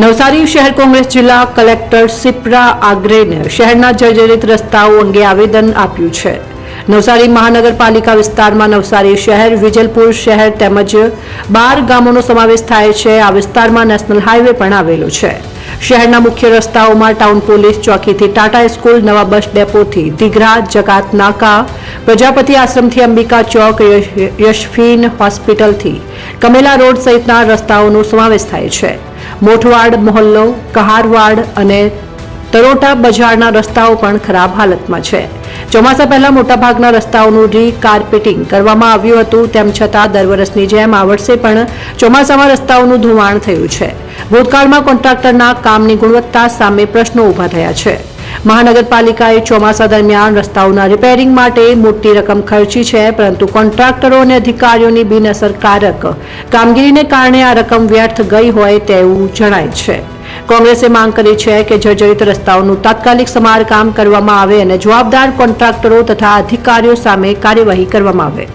નવસારી શહેર કોંગ્રેસ જિલ્લા કલેક્ટર સિપ્રા આગ્રેને શહેરના જર્જરિત રસ્તાઓ અંગે આવેદન આપ્યું છે. નવસારી મહાનગરપાલિકા વિસ્તારમાં નવસારી શહેર, વિજલપુર શહેર તેમજ બાર ગામોનો સમાવેશ થાય છે. આ વિસ્તારમાં નેશનલ હાઈવે પણ આવેલો છે. શહેરના મુખ્ય રસ્તાઓમાં ટાઉન પોલીસ ચોકીથી ટાટા સ્કૂલ, નવા બસ ડેપોથી દિઘરા, જકાત, નાકા, પ્રજાપતિ આશ્રમથી અંબિકા ચોક યશ- યશફીન હોસ્પિટલથી કમેલા રોડ સહિતના રસ્તાઓનો સમાવેશ થાય છે. મોઠવાડ મોહલ્લો, કહારવાડ અને તરોટા બજારના રસ્તાઓ પણ ખરાબ હાલતમાં છે. ચોમાસા પહેલા મોટાભાગના રસ્તાઓનું રીકાર્પેટિંગ કરવામાં આવ્યું હતું, તેમ છતાં દર વર્ષની જેમ આ વર્ષે પણ ચોમાસામાં રસ્તાઓનું ધોવાણ થયું છે. ભૂતકાળમાં કોન્ટ્રાક્ટરના કામની ગુણવત્તા સામે પ્રશ્નો ઊભા થયા છે. મહાનગરપાલિકાએ ચોમાસા દરમિયાન રસ્તાઓના રિપેરિંગ માટે મોટી રકમ ખર્ચી છે, પરંતુ કોન્ટ્રાક્ટરો અને અધિકારીઓની બિનઅસરકારક કામગીરીને કારણે આ રકમ વ્યર્થ ગઈ હોય તેવું જણાય છે. કોંગ્રેસે માંગ કરી છે કે જર્જરિત રસ્તાઓનું તાત્કાલિક સમારકામ કરવામાં આવે અને જવાબદાર કોન્ટ્રાક્ટરો તથા અધિકારીઓ સામે કાર્યવાહી કરવામાં આવે.